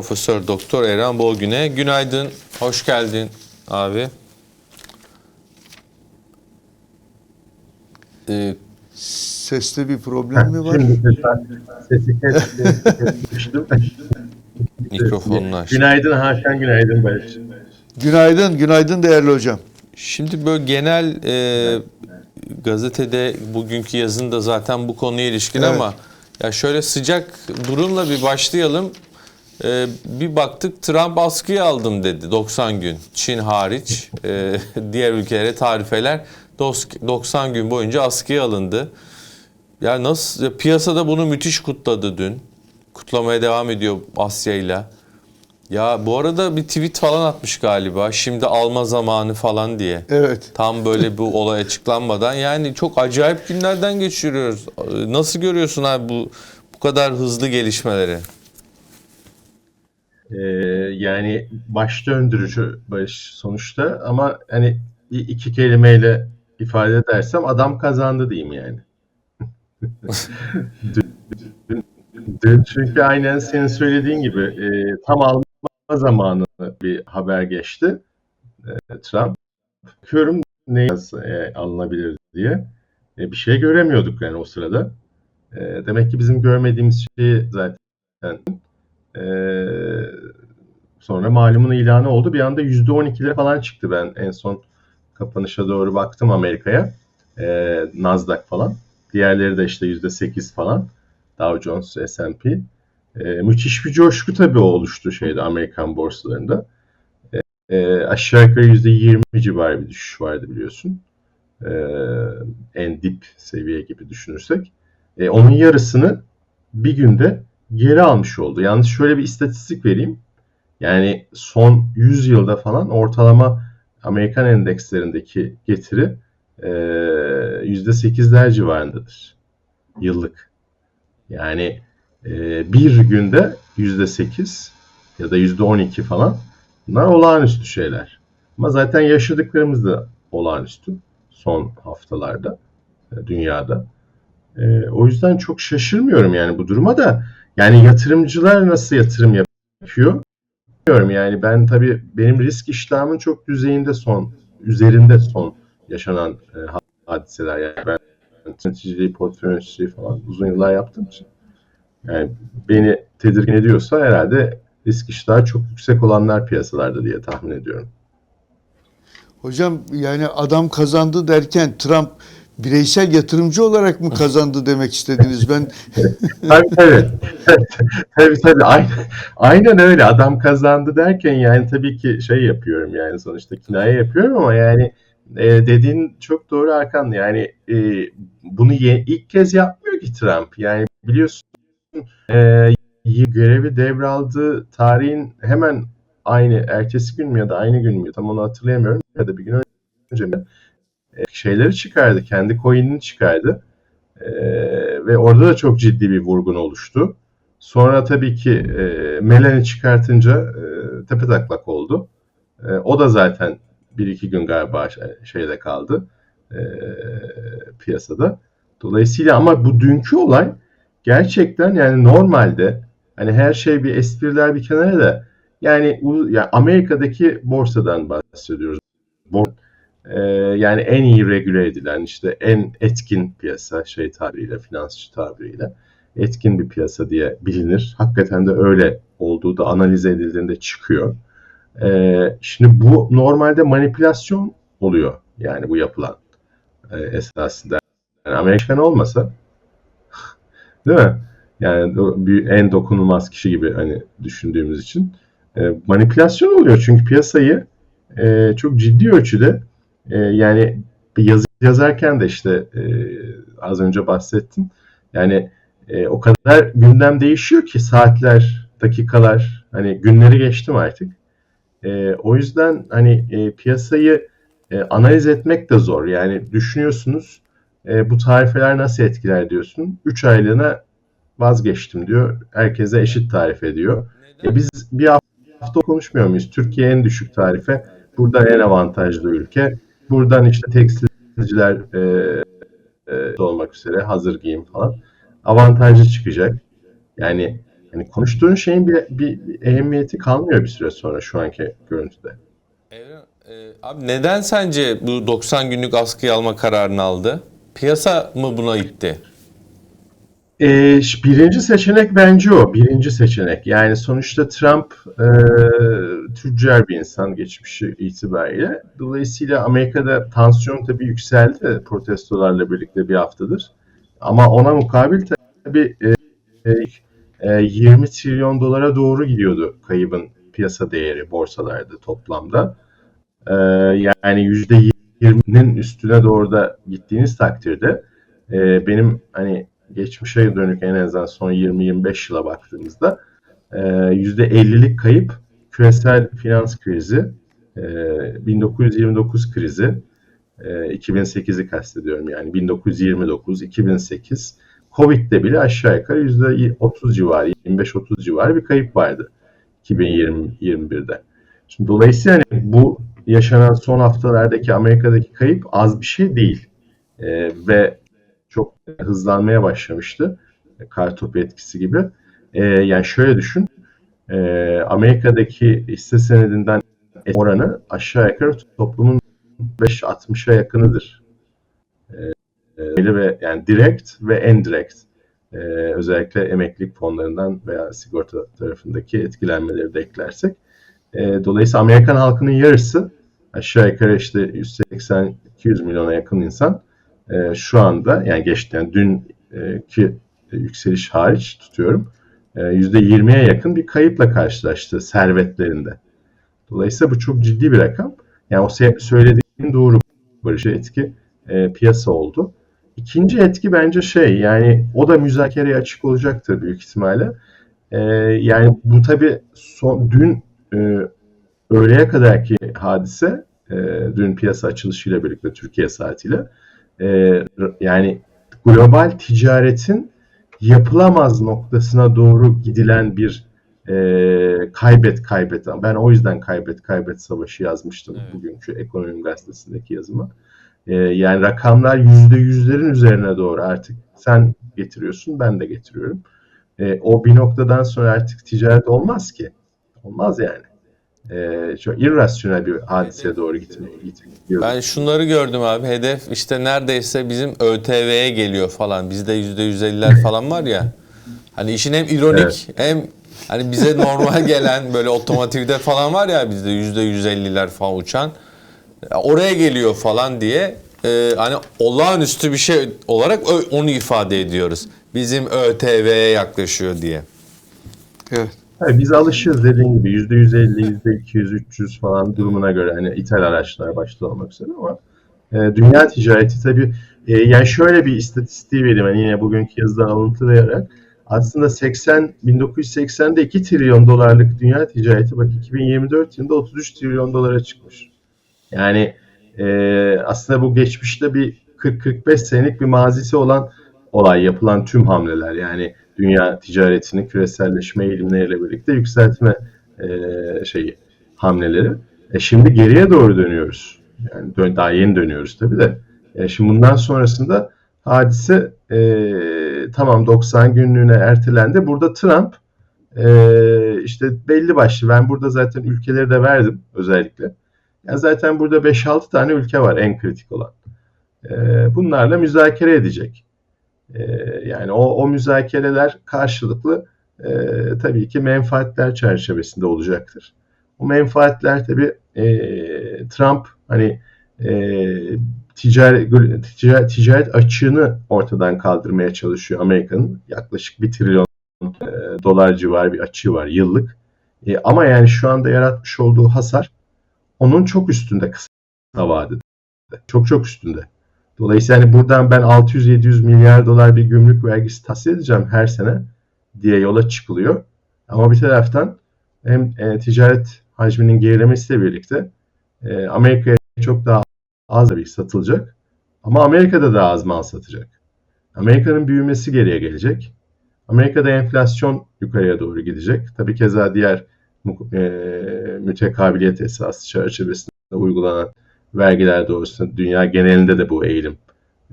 Profesör Doktor Eren Bolgün'e günaydın, hoş geldin abi. Ee, Seste bir problem mi var? Sesi kesmiştim. mikrofonunu aç. Günaydın Hakan, günaydın Barış. Günaydın, günaydın değerli hocam. Şimdi böyle genel e, gazetede bugünkü yazın da zaten bu konuya ilişkin Evet. ama ya şöyle sıcak durumla bir başlayalım. E, bir baktık Trump askıya aldım dedi 90 gün. Çin hariç e, diğer ülkelere tarifeler dos- 90 gün boyunca askıya alındı. Ya nasıl ya piyasada bunu müthiş kutladı dün. Kutlamaya devam ediyor Asya'yla. Ya bu arada bir tweet falan atmış galiba. Şimdi alma zamanı falan diye. Evet. Tam böyle bu olay açıklanmadan. Yani çok acayip günlerden geçiriyoruz. Nasıl görüyorsun abi bu bu kadar hızlı gelişmeleri? Ee, yani baş döndürücü Barış sonuçta ama hani iki kelimeyle ifade edersem adam kazandı diyeyim yani. dün, dün- dün çünkü aynen senin söylediğin gibi e, tam alma zamanı bir haber geçti. E, Trump. Bakıyorum ne e, alınabilir diye. E, bir şey göremiyorduk yani o sırada. E, demek ki bizim görmediğimiz şeyi zaten e, sonra malumun ilanı oldu. Bir anda %12'lere falan çıktı ben en son kapanışa doğru baktım Amerika'ya. E, Nasdaq falan. Diğerleri de işte %8 falan. Dow Jones, S&P. E, müthiş bir coşku tabii oluştu şeyde Amerikan borsalarında. E, aşağı yukarı %20 civarı bir düşüş vardı biliyorsun. E, en dip seviye gibi düşünürsek. E, onun yarısını bir günde geri almış oldu. Yalnız şöyle bir istatistik vereyim. Yani son 100 yılda falan ortalama Amerikan endekslerindeki getiri e, %8'ler civarındadır. Yıllık. Yani e, bir günde %8 ya da %12 falan bunlar olağanüstü şeyler. Ama zaten yaşadıklarımız da olağanüstü son haftalarda e, dünyada. E, o yüzden çok şaşırmıyorum yani bu duruma da. Yani yatırımcılar nasıl yatırım yapıyor? Bilmiyorum yani ben tabii benim risk iştahımın çok düzeyinde son, üzerinde son yaşanan e, hadiseler. Yani ben yöneticiliği, portföy yöneticiliği falan uzun yıllar yaptığım için. Yani beni tedirgin ediyorsa herhalde risk iştahı çok yüksek olanlar piyasalarda diye tahmin ediyorum. Hocam yani adam kazandı derken Trump bireysel yatırımcı olarak mı kazandı demek istediniz? Ben tabii tabii. tabii tabii. Aynen, aynen öyle. Adam kazandı derken yani tabii ki şey yapıyorum yani sonuçta kinaye yapıyorum ama yani e, dediğin çok doğru Hakan. Yani e, bunu ye- ilk kez yapmıyor ki Trump. Yani biliyorsun e, görevi devraldığı tarihin hemen aynı ertesi gün mü ya da aynı gün mü tam onu hatırlayamıyorum ya da bir gün önce mi şeyleri çıkardı. Kendi coin'ini çıkardı. Ee, ve orada da çok ciddi bir vurgun oluştu. Sonra tabii ki e, Melanie çıkartınca e, tepetaklak oldu. E, o da zaten bir iki gün galiba şey- şeyde kaldı e, piyasada. Dolayısıyla ama bu dünkü olay gerçekten yani normalde hani her şey bir espriler bir kenara da yani, yani Amerika'daki borsadan bahsediyoruz. Bor- ee, yani en iyi regüle edilen işte en etkin piyasa şey tabiriyle finansçı tabiriyle etkin bir piyasa diye bilinir. Hakikaten de öyle olduğu da analiz edildiğinde çıkıyor. Ee, şimdi bu normalde manipülasyon oluyor yani bu yapılan e, esasında. Yani Amerikan olmasa değil mi? Yani en dokunulmaz kişi gibi hani düşündüğümüz için e, manipülasyon oluyor çünkü piyasayı e, çok ciddi ölçüde e, yani bir yazı yazarken de işte e, az önce bahsettim. Yani e, o kadar gündem değişiyor ki saatler, dakikalar, hani günleri geçtim artık. E, o yüzden hani e, piyasayı e, analiz etmek de zor. Yani düşünüyorsunuz e, bu tarifeler nasıl etkiler diyorsun. 3 aylığına vazgeçtim diyor. Herkese eşit tarif ediyor. E, biz bir hafta konuşmuyor muyuz? Türkiye en düşük tarife. Burada en avantajlı ülke. Buradan işte tekstilciler e, e, olmak üzere hazır giyim falan avantajlı çıkacak. Yani Yani konuştuğun şeyin bir, bir, bir ehemmiyeti kalmıyor bir süre sonra şu anki görüntüde. Evren, e, abi neden sence bu 90 günlük askıya alma kararını aldı? Piyasa mı buna itti? Ş- birinci seçenek bence o. Birinci seçenek. Yani sonuçta Trump e, tüccar bir insan geçmişi itibariyle. Dolayısıyla Amerika'da tansiyon tabii yükseldi protestolarla birlikte bir haftadır. Ama ona mukabil tabii e, e, e, 20 trilyon dolara doğru gidiyordu kaybın piyasa değeri borsalarda toplamda. E, yani %20'nin üstüne doğru da gittiğiniz takdirde e, benim hani geçmişe dönük en azından son 20-25 yıla baktığımızda e, %50'lik kayıp küresel finans krizi, e, 1929 krizi, e, 2008'i kastediyorum yani 1929, 2008, Covid'de bile aşağı yukarı %30 civarı, 25-30 civarı bir kayıp vardı 2020-21'de. Şimdi dolayısıyla hani bu yaşanan son haftalardaki Amerika'daki kayıp az bir şey değil. E, ve çok hızlanmaya başlamıştı. Kartopu etkisi gibi. E, yani şöyle düşün. E, Amerika'daki hisse senedinden oranı aşağı yukarı toplumun 5-60'a yakınıdır. E, ve yani direkt ve indirect e, özellikle emeklilik fonlarından veya sigorta tarafındaki etkilenmeleri de eklersek. E, dolayısıyla Amerikan halkının yarısı aşağı yukarı işte 180-200 milyona yakın insan e, şu anda yani geçti yani dünkü yükseliş hariç tutuyorum e, %20'ye yakın bir kayıpla karşılaştı servetlerinde. Dolayısıyla bu çok ciddi bir rakam. Yani o söylediğin doğru Barış etki e, piyasa oldu. İkinci etki bence şey yani o da müzakereye açık olacaktır büyük ihtimalle. E, yani bu tabi son dün e, öğleye kadarki hadise e, dün piyasa açılışıyla birlikte Türkiye saatiyle e, yani global ticaretin yapılamaz noktasına doğru gidilen bir e, kaybet kaybet. Ben o yüzden kaybet kaybet savaşı yazmıştım Evet. bugünkü Ekonomim Gazetesi'ndeki yazıma. E, yani rakamlar yüzde yüzlerin üzerine doğru artık sen getiriyorsun ben de getiriyorum. E, o bir noktadan sonra artık ticaret olmaz ki. Olmaz yani. E, çok irrasyonel bir hadiseye doğru gitmeye gidiyor. Ben şunları gördüm abi. Hedef işte neredeyse bizim ÖTV'ye geliyor falan. Bizde %150'ler falan var ya. Hani işin hem ironik hem hani bize normal gelen böyle otomotivde falan var ya bizde %150'ler falan uçan. Oraya geliyor falan diye e, hani olağanüstü bir şey olarak onu ifade ediyoruz. Bizim ÖTV'ye yaklaşıyor diye. Evet. Hayır, biz alışığız dediğin gibi. Yüzde yüz elli, yüzde iki yüz, üç yüz falan durumuna göre hani ithal araçlar başta olmak üzere ama e, dünya ticareti tabii e, yani şöyle bir istatistiği vereyim hani yine bugünkü yazıdan alıntılayarak. Aslında 80 1980'de 2 trilyon dolarlık dünya ticareti bak 2024 yılında 33 trilyon dolara çıkmış. Yani e, aslında bu geçmişte bir 40-45 senelik bir mazisi olan olay yapılan tüm hamleler. Yani dünya ticaretinin küreselleşme eğilimleriyle birlikte yükseltme e, şeyi hamleleri. E şimdi geriye doğru dönüyoruz. Yani dön, daha yeni dönüyoruz tabii de. E şimdi bundan sonrasında hadise e, tamam 90 günlüğüne ertelendi. Burada Trump e, işte belli başlı. Ben burada zaten ülkeleri de verdim özellikle. Ya zaten burada 5-6 tane ülke var en kritik olan. E, bunlarla müzakere edecek. E, yani o, o müzakereler karşılıklı e, tabii ki menfaatler çerçevesinde olacaktır. O menfaatler tabii e, Trump hani e, ticaret, ticaret, ticaret açığını ortadan kaldırmaya çalışıyor Amerika'nın. Yaklaşık bir trilyon e, dolar civarı bir açığı var yıllık. E, ama yani şu anda yaratmış olduğu hasar onun çok üstünde kısa vadede. Çok çok üstünde. Dolayısıyla hani buradan ben 600-700 milyar dolar bir gümrük vergisi tahsil edeceğim her sene diye yola çıkılıyor. Ama bir taraftan hem e, ticaret hacminin gerilemesiyle birlikte e, Amerika'ya çok daha az tabii satılacak. Ama Amerika'da daha az mal satacak. Amerika'nın büyümesi geriye gelecek. Amerika'da enflasyon yukarıya doğru gidecek. Tabii keza diğer e, mütekabiliyet esası çerçevesinde uygulanan vergiler doğrusunda dünya genelinde de bu eğilim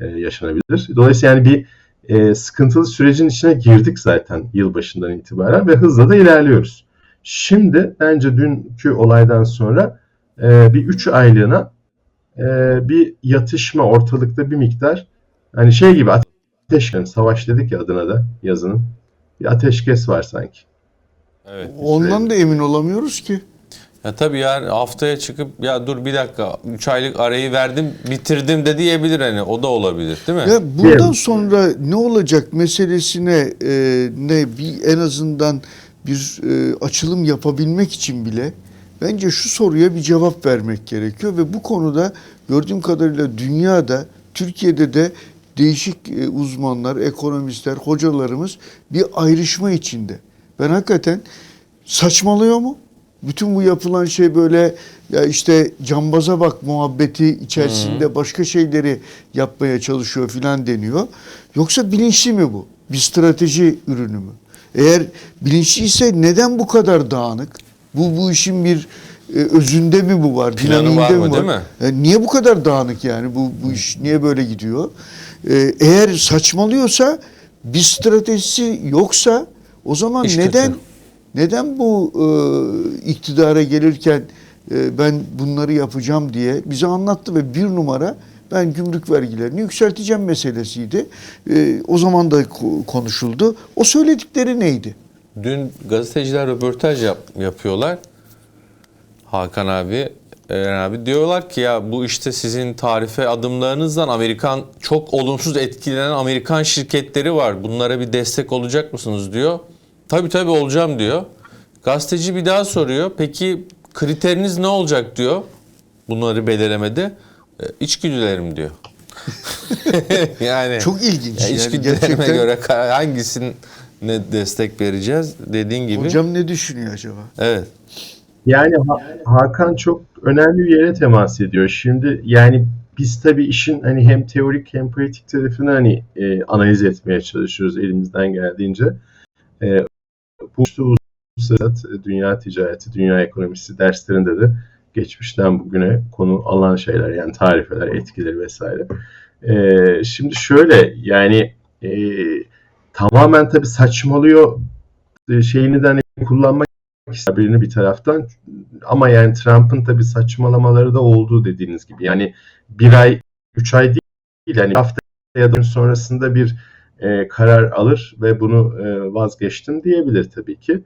e, yaşanabilir. Dolayısıyla yani bir e, sıkıntılı sürecin içine girdik zaten yılbaşından itibaren ve hızla da ilerliyoruz. Şimdi bence dünkü olaydan sonra e, bir 3 aylığına e, bir yatışma ortalıkta bir miktar hani şey gibi ateşkes savaş dedik ya adına da yazının bir ateşkes var sanki. Evet. Ondan da emin olamıyoruz ki. Ya tabii yani haftaya çıkıp ya dur bir dakika 3 aylık arayı verdim bitirdim de diyebilir hani o da olabilir değil mi? Ya buradan sonra ne olacak meselesine e, ne bir en azından bir e, açılım yapabilmek için bile bence şu soruya bir cevap vermek gerekiyor ve bu konuda gördüğüm kadarıyla dünyada Türkiye'de de değişik e, uzmanlar, ekonomistler, hocalarımız bir ayrışma içinde. Ben hakikaten saçmalıyor mu? Bütün bu yapılan şey böyle ya işte cambaza bak muhabbeti içerisinde başka şeyleri yapmaya çalışıyor filan deniyor. Yoksa bilinçli mi bu? Bir strateji ürünü mü? Eğer bilinçliyse neden bu kadar dağınık? Bu bu işin bir e, özünde mi bu var? Planı var mı, değil mi? E, niye bu kadar dağınık yani? Bu bu iş niye böyle gidiyor? E, eğer saçmalıyorsa bir stratejisi yoksa o zaman İş neden kötü. Neden bu e, iktidara gelirken e, ben bunları yapacağım diye bize anlattı ve bir numara ben gümrük vergilerini yükselteceğim meselesiydi. E, o zaman da ko- konuşuldu. O söyledikleri neydi? Dün gazeteciler röportaj yap, yapıyorlar. Hakan abi, Eren abi diyorlar ki ya bu işte sizin tarife adımlarınızdan Amerikan çok olumsuz etkilenen Amerikan şirketleri var. Bunlara bir destek olacak mısınız diyor. Tabii tabii olacağım diyor. Gazeteci bir daha soruyor. Peki kriteriniz ne olacak diyor. Bunları belirlemedi. E, İçgüdülerim diyor. yani Çok ilginç. ya yani içgüdülerime gerçekten. göre hangisine destek vereceğiz dediğin gibi. Hocam ne düşünüyor acaba? Evet. Yani Ha- Hakan çok önemli bir yere temas ediyor. Şimdi yani biz tabii işin hani hem teorik hem pratik tarafını hani e, analiz etmeye çalışıyoruz elimizden geldiğince. E, bu işte uluslararası dünya ticareti, dünya ekonomisi derslerinde de geçmişten bugüne konu alan şeyler yani tarifeler, etkileri vesaire. E, şimdi şöyle yani e, tamamen tabii saçmalıyor e, şeyini de hani kullanmak birini bir taraftan ama yani Trump'ın tabii saçmalamaları da olduğu dediğiniz gibi. Yani bir ay, üç ay değil yani hafta ya da sonrasında bir e, karar alır ve bunu e, vazgeçtim diyebilir tabii ki.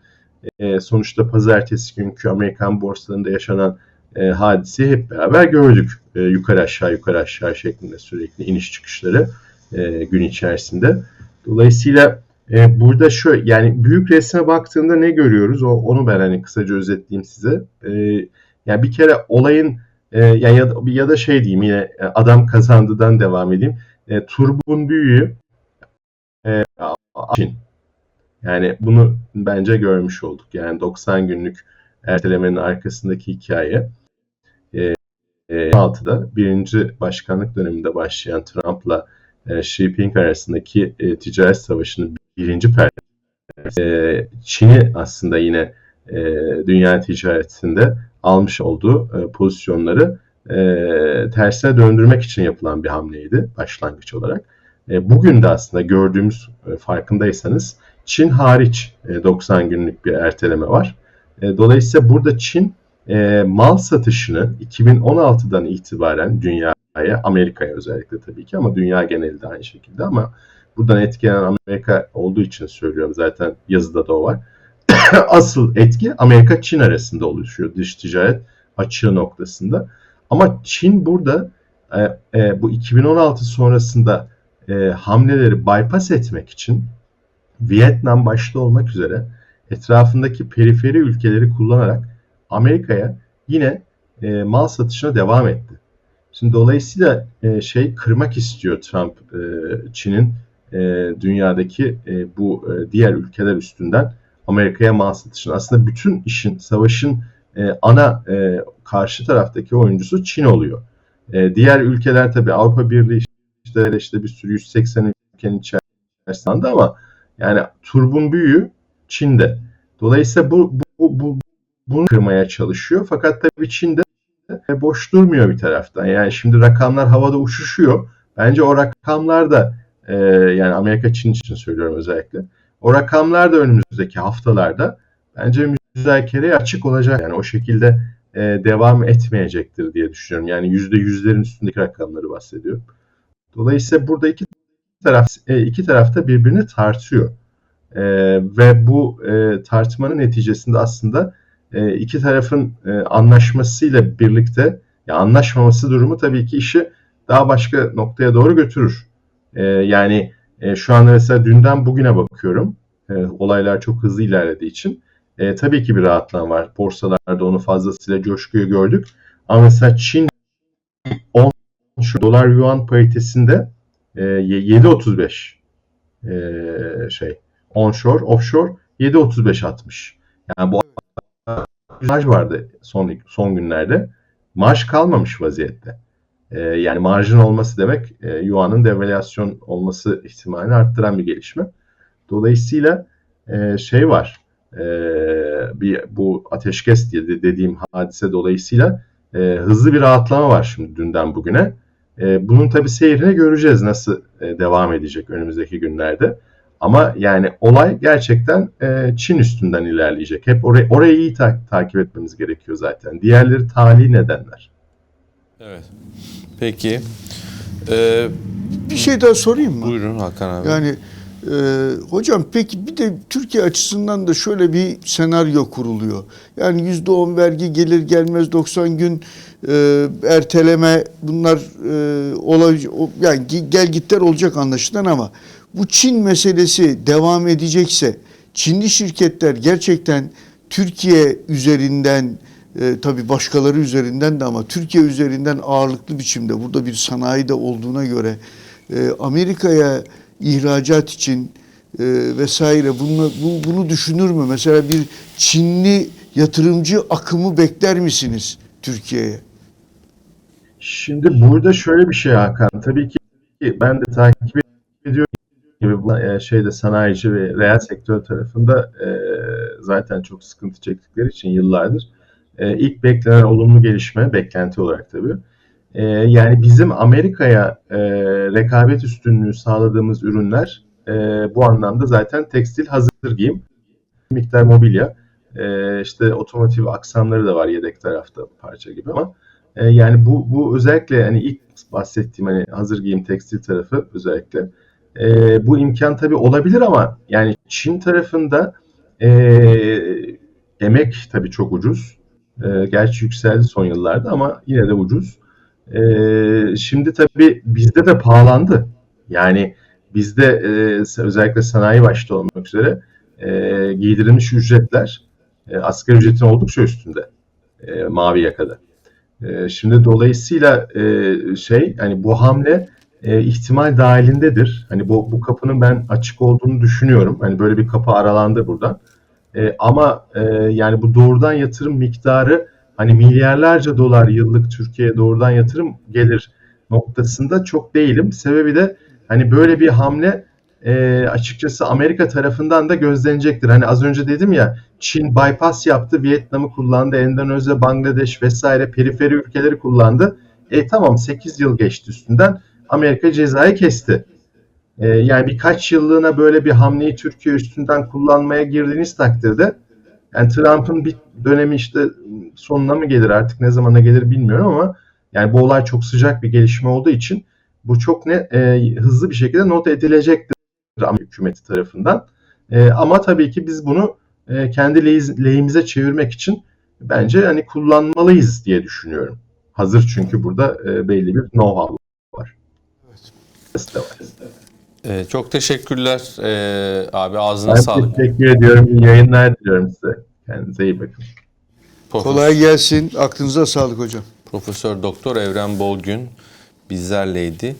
E, sonuçta pazartesi günkü Amerikan borsalarında yaşanan e, hadiseyi hep beraber gördük. E, yukarı aşağı yukarı aşağı şeklinde sürekli iniş çıkışları e, gün içerisinde. Dolayısıyla e, burada şu yani büyük resme baktığında ne görüyoruz? O onu ben hani kısaca özetleyeyim size. E, yani bir kere olayın e, ya da, ya da şey diyeyim yine e, adam kazandıdan devam edeyim. E, turbun büyüğü e, Çin. Yani bunu bence görmüş olduk. Yani 90 günlük ertelemenin arkasındaki hikaye. E, e, 16'da birinci başkanlık döneminde başlayan Trump'la e, Xi Jinping arasındaki e, ticaret savaşının birinci perdesi Çin'i aslında yine e, dünya ticaretinde almış olduğu e, pozisyonları e, tersine döndürmek için yapılan bir hamleydi başlangıç olarak. E, bugün de aslında gördüğümüz e, farkındaysanız Çin hariç e, 90 günlük bir erteleme var. E, dolayısıyla burada Çin e, mal satışını 2016'dan itibaren dünyaya, Amerika'ya özellikle tabii ki ama dünya genelinde aynı şekilde ama buradan etkilenen Amerika olduğu için söylüyorum zaten yazıda da o var. Asıl etki Amerika-Çin arasında oluşuyor dış ticaret açığı noktasında. Ama Çin burada e, e, bu 2016 sonrasında e, hamleleri bypass etmek için Vietnam başta olmak üzere etrafındaki periferi ülkeleri kullanarak Amerika'ya yine e, mal satışına devam etti. Şimdi dolayısıyla e, şey kırmak istiyor Trump e, Çin'in e, dünyadaki e, bu e, diğer ülkeler üstünden Amerika'ya mal satışını. Aslında bütün işin, savaşın e, ana e, karşı taraftaki oyuncusu Çin oluyor. E, diğer ülkeler tabii Avrupa Birliği işte, işte bir sürü 180 ülkenin içerisinde ama yani turbun büyüğü Çin'de. Dolayısıyla bu, bu, bu bunu kırmaya çalışıyor. Fakat tabii Çin de boş durmuyor bir taraftan. Yani şimdi rakamlar havada uçuşuyor. Bence o rakamlar da e, yani Amerika Çin için söylüyorum özellikle. O rakamlar da önümüzdeki haftalarda bence müzakereye açık olacak. Yani o şekilde e, devam etmeyecektir diye düşünüyorum. Yani yüzde yüzlerin üstündeki rakamları bahsediyorum. Dolayısıyla burada iki taraf e, iki tarafta birbirini tartıyor. E, ve bu e, tartmanın neticesinde aslında e, iki tarafın e, anlaşmasıyla birlikte ya anlaşmaması durumu tabii ki işi daha başka noktaya doğru götürür. E, yani e, şu anda mesela dünden bugüne bakıyorum. E, olaylar çok hızlı ilerlediği için. E, tabii ki bir rahatlama var. Borsalarda onu fazlasıyla coşkuyu gördük. Ama mesela Çin 10 şu dolar yuan paritesinde e, 7.35 e, şey onshore, offshore 7.35 atmış. Yani bu marj vardı son son günlerde. Marj kalmamış vaziyette. E, yani marjın olması demek e, yuanın devalüasyon olması ihtimalini arttıran bir gelişme. Dolayısıyla e, şey var. E, bir bu ateşkes diye de dediğim hadise dolayısıyla e, hızlı bir rahatlama var şimdi dünden bugüne. E, bunun tabi seyrini göreceğiz nasıl e, devam edecek önümüzdeki günlerde. Ama yani olay gerçekten e, Çin üstünden ilerleyecek. Hep orayı, orayı iyi ta- takip etmemiz gerekiyor zaten. Diğerleri tali nedenler. Evet. Peki. Ee, Bir şey daha sorayım mı? buyurun Hakan abi. Yani e, hocam peki bir de Türkiye açısından da şöyle bir senaryo kuruluyor. Yani yüzde on vergi gelir gelmez 90 gün e, erteleme bunlar e, olay, yani gel gitler olacak anlaşılan ama bu Çin meselesi devam edecekse Çinli şirketler gerçekten Türkiye üzerinden e, tabii başkaları üzerinden de ama Türkiye üzerinden ağırlıklı biçimde burada bir sanayi de olduğuna göre e, Amerika'ya ihracat için e, vesaire bunu, bu, bunu düşünür mü? Mesela bir Çinli yatırımcı akımı bekler misiniz Türkiye'ye? Şimdi burada şöyle bir şey Hakan. Tabii ki ben de takip ediyorum gibi e, şeyde sanayici ve reel sektör tarafında e, zaten çok sıkıntı çektikleri için yıllardır e, ilk beklenen olumlu gelişme beklenti olarak tabii. E, yani bizim Amerika'ya e, rekabet üstünlüğü sağladığımız ürünler e, bu anlamda zaten tekstil hazır giyim, miktar mobilya, e, işte otomotiv aksamları da var yedek tarafta parça gibi ama e, yani bu bu özellikle hani ilk bahsettiğim hani hazır giyim tekstil tarafı özellikle e, bu imkan tabii olabilir ama yani Çin tarafında e, emek tabii çok ucuz. E, gerçi yükseldi son yıllarda ama yine de ucuz. E, şimdi tabii bizde de pahalandı. Yani bizde e, özellikle sanayi başta olmak üzere e, giydirilmiş ücretler e, asgari ücretin oldukça üstünde e, mavi yakada. E, şimdi dolayısıyla e, şey hani bu hamle e, ihtimal dahilindedir. Hani bu bu kapının ben açık olduğunu düşünüyorum. Hani böyle bir kapı aralandı buradan. E, ama e, yani bu doğrudan yatırım miktarı hani milyarlarca dolar yıllık Türkiye'ye doğrudan yatırım gelir noktasında çok değilim. Sebebi de hani böyle bir hamle e, açıkçası Amerika tarafından da gözlenecektir. Hani az önce dedim ya Çin bypass yaptı, Vietnam'ı kullandı, Endonezya, Bangladeş vesaire periferi ülkeleri kullandı. E tamam 8 yıl geçti üstünden. Amerika cezayı kesti. E, yani birkaç yıllığına böyle bir hamleyi Türkiye üstünden kullanmaya girdiğiniz takdirde yani Trump'ın bir dönemi işte sonuna mı gelir artık ne zamana gelir bilmiyorum ama yani bu olay çok sıcak bir gelişme olduğu için bu çok ne e, hızlı bir şekilde not edilecektir hükümeti tarafından. E, ama tabii ki biz bunu e, kendi lehimize çevirmek için bence hani kullanmalıyız diye düşünüyorum. Hazır çünkü burada e, belli bir know-how var. Evet. Ee, çok teşekkürler ee, abi ağzına Ben sağlık. teşekkür ediyorum. İyi yayınlar diliyorum size. Kendinize iyi bakın. Profesör, Kolay gelsin. Aklınıza sağlık hocam. Profesör Doktor Evren Bolgün bizlerleydi.